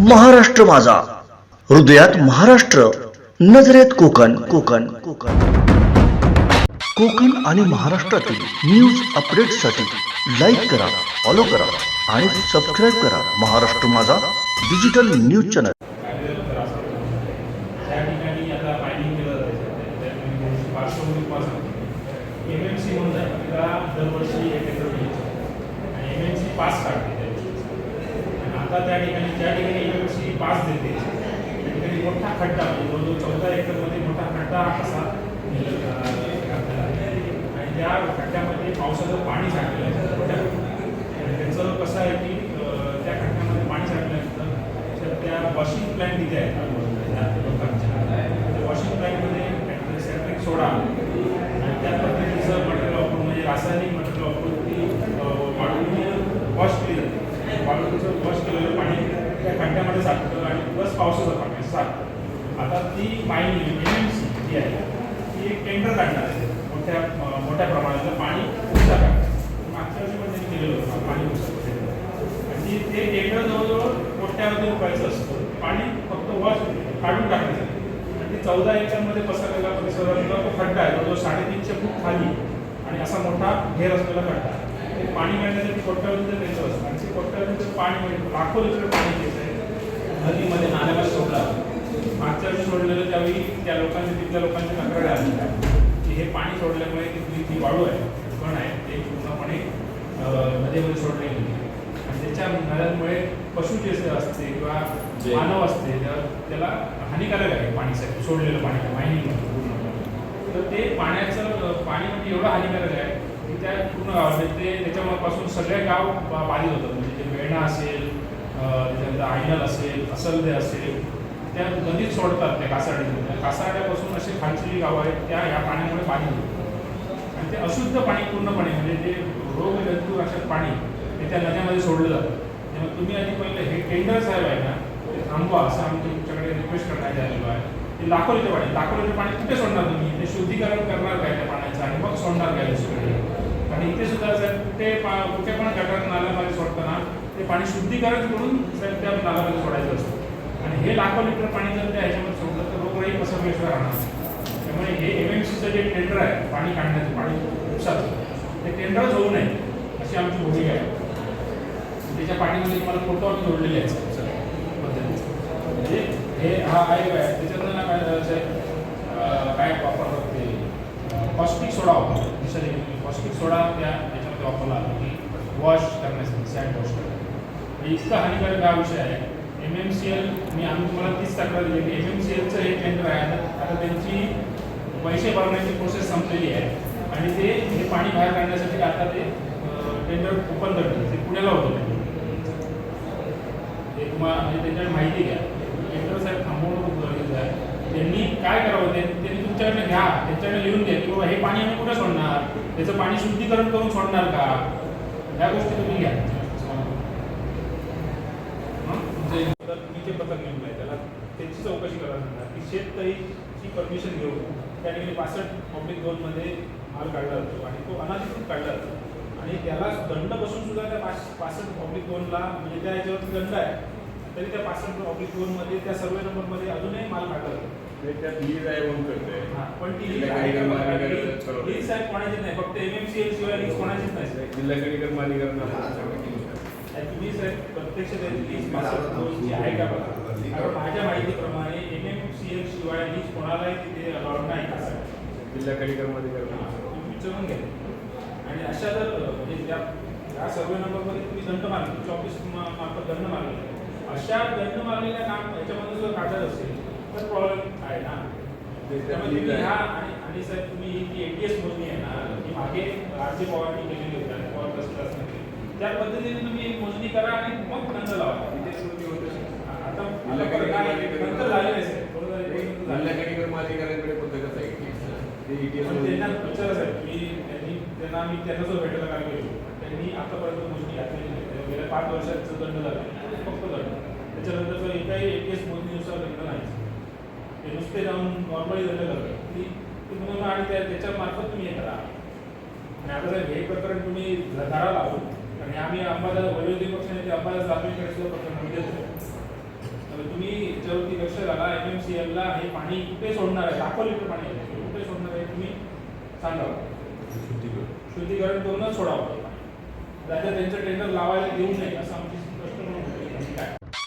महाराष्ट्र माझा. हृदयात महाराष्ट्र नजरेत कोकण. कोकण कोकण. कोकण आणि महाराष्ट्रातील न्यूज अपडेटसाठी लाईक करा फॉलो करा आणि सबस्क्राईब करा महाराष्ट्र माझा डिजिटल न्यूज चॅनल म्हणून दरवर्षी एक एकर आणि पास काढतो आता त्या ठिकाणी ज्या ठिकाणी युनिव्हर्सिटी सी पास देते. त्या ठिकाणी मोठा खड्डा म्हणजे जवळजवळ चौदा एकरमध्ये मोठा खड्डा असा आणि त्या खड्ड्यामध्ये पावसाचं पाणी साठलेलं आहे. मोठ्या त्याचं कसं आहे की त्या खड्ड्यामध्ये पाणी साठल्यानंतर तर त्या वॉशिंग प्लॅन तिथे आहेत त्या लोकांच्या त्या वॉशिंग प्लॅन्टमध्ये सॅट्रिक सोडा आणि त्या पद्धतीचं मटेरियल वापरून म्हणजे रासायनिक मटेरियल वापरून ती अं, वाळूने वॉश केली जाते वाळूचं वॉश केलेलं पाणी त्या खड्ड्यामध्ये साठतं आणि प्लस पावसाचं पाणी असं साठतं आता ती mining M M C G आहे ती एक टेंडर काढणार आहे मोठ्या अं, मोठ्या प्रमाणात पाणी उपसा काढणार मागच्या वर्षी पण त्यांनी केलेलं होतं पाणी उपसा आणि ते टेंडर जवळजवळ कोट्यावधी रुपयाचं असतं पाणी फक्त वॉश काढून टाकायचं आणि याच्यामध्ये चौदा एकरमध्ये पसरलेला परिसरातला तो खड्डा आहे जो साडेतीनशे फूट खाली आणि असा मोठा घेर असलेला खड्डा ते पाणी काढण्यासाठी कोट्यावधीचं द्यायचं असतं. आणि ते कोट्यावधीचं पाणी मिळतं लाखो लिटर पाणी घ्यायचं आहे नदीमध्ये नाल्याला सोडला मागच्या वेळी सोडलेलं त्यावेळी त्या लोकांनी तिथल्या लोकांची तक्रार आली की हे पाणी सोडल्यामुळे तिथली ती वाळू आहे पण आहे ते पूर्णपणे नदीमध्ये सोडले गेले आणि त्याच्या नद्यांमुळे पशु जे असते किंवा मानव असते त्याला हानिकारक आहे पाणीसाठी सोडलेलं पाणी मायनिंग तर ते पाण्याचं पाणी म्हणजे एवढं हानिकारक आहे की त्या पूर्ण गावात म्हणजे ते त्याच्यापासून सगळे गाव बाधित होतात. म्हणजे ते वेणा असेल त्याच्यानंतर आयनल असेल असलदे असेल त्या नदीत सोडतात त्या कासाड्यातून त्या कासाड्यापासून असे खालची गाव गावं आहेत त्या ह्या पाण्यामुळे बाधित होतात. आणि ते अशुद्ध पाणी पूर्णपणे म्हणजे ते रोग जंतू अशा पाणी हे त्या नद्यामध्ये सोडलं जातं. त्यामुळे तुम्ही आधी पहिलं हे टेंडर साहेब आहे ना ते थांबवा असं आम्ही तुमच्याकडे रिक्वेस्ट करण्यात आलेलो आहे. ते लाखो पाणी. लाखो पाणी कुठे सोडणार तुम्ही? ते शुद्धीकरण करणार काय त्या पाण्याचं? आणि मग सोडणार काय दुसरीकडे? आणि इथे सुद्धा जर कुठे पा कुठे पण गटार नाल्यामध्ये सोडताना ते पाणी शुद्धीकरण करून साहेब त्या नाल्यामध्ये सोडायचं असतं. आणि हे लाखो लिटर पाणी जर त्या ह्याच्यामध्ये सोडलं तर रोगराई पसरल्याशिवाय राहणार. त्यामुळे हे एम एम सीचं जे टेंडर आहे पाणी काढण्याचं पाणी उपसाचं ते टेंडरच होऊ नये अशी आमची भूमिका आहे. त्याच्या पाठीमध्ये तुम्हाला फोटो आम्ही जोडलेले आहेत. म्हणजे हे हा आयोग आहे त्याच्यातनं ना काय करायचं काय वापरतात ते कॉस्टिक सोडा वापरतात दिशाने कॉस्टिक सोडा त्या याच्यामध्ये वापरला जातो की वॉश करण्यासाठी सॅन्ड वॉश करण्यासाठी. इतका हानिकारक हा विषय आहे. एम एम सी एल मी आम्ही तुम्हाला तीच तक्रार दिली की एम एम सी एलचं हे टेंडर आहे. आता आता त्यांची पैसे भरण्याची प्रोसेस संपलेली आहे. आणि ते हे पाणी बाहेर काढण्यासाठी आता ते टेंडर ओपन करतील ते पुण्याला होतं. किंवा म्हणजे त्याच्यावर माहिती घ्या टेंडर साहेब थांबवणं खूप गरजेचं आहे त्यांनी काय करावं? ते त्यांनी तुमच्याकडनं घ्या. त्यांच्याकडे लिहून द्या की बाबा हे पाणी आम्ही कुठे सोडणार? त्याचं पाणी शुद्धीकरण करून सोडणार का? ह्या गोष्टी तुम्ही घ्या. हं? जे पथक नेमलं आहे. त्याला त्याची चौकशी करायला सांगणार. की शेततळीची परमिशन घेऊन त्या ठिकाणी पासष्ट पब्लिक दोनमध्ये माल काढला जातो आणि तो अनाधिकृत काढला जातो. आणि त्याला दंड बसून सुद्धा त्या पाच पासष्ट पब्लिक दोनला म्हणजे त्या याच्यावरती दंड आहे. तरी त्या पासष्ट पब्लिक झोनमध्ये त्या सर्वे नंबरमध्ये अजूनही माल म्हणजे त्यात लीड आहे म्हणून करतोय. पण ती. लीज साहेब कोणाचीच नाही. फक्त एमएमसीएल शिवाय लीज कोणाचीच नाही. साहेब. जिल्हा तुम्ही साहेब प्रत्यक्ष त्याची लीज पासष्ट झोनची आहे का बघा? कारण माझ्या माहितीप्रमाणे एमएमसीएल शिवाय लीज कोणालाही तिथे अलाउड नाही का साहेब? जिल्हा तुम्ही विचारून घ्या. आणि अशा जर म्हणजे त्या सर्वे नंबरमध्ये तुम्ही दंड मारले ऑफिस मा- मार्फत दंड मारले अशा दंड मारलेल्या काम याच्यामध्ये जर काढत असेल तर प्रॉब्लेम आहे. ना ह्या आणि साहेब तुम्ही ही जी एटीएस मोजणी आहे ना ही मागे आर जे पवारनी केलेली होती आणि पवार तहसील असताना त्या पद्धतीने तुम्ही एक मोजणी करा आणि मग दंड लावा. तिथे सुरुवाती होत असेल. आता नंतर झाले नाही साहेब. नंतर ते त्यांना विचारा साहेब त्यांनी त्यांना मी त्यांना जो भेटायला काय गेलो त्यांनी आतापर्यंत मोजणी घातलेली नाही. गेल्या पाच वर्षाचं दंड झाले फक्त दंड. त्याच्यानंतर पण एकाही एक केस मोदी दिवसावर रंग नाही. ते नुसते जाऊन नॉर्मली रंग करतात. की ती म्हणून आणि त्या त्याच्यामार्फत तुम्ही हे करा. आणि आता जर हे प्रकरण तुम्ही धरा लावून आणि आम्ही अंबादास विरोधी पक्षनेते अंबादास दानवेकडे सुद्धा प्रकरण देतो? तर तुम्ही याच्यावरती लक्ष घाला. एम एम सी एलला हे पाणी कुठे सोडणार आहे? लाखो लिटर पाणी आहे. कुठे सोडणार आहे तुम्ही सांगावं शुद्धीकरण. शुद्धीकरण करूनच सोडावं. राज्यात त्यांचं टेंडर लावायला देऊ नये असं आमची स्पष्ट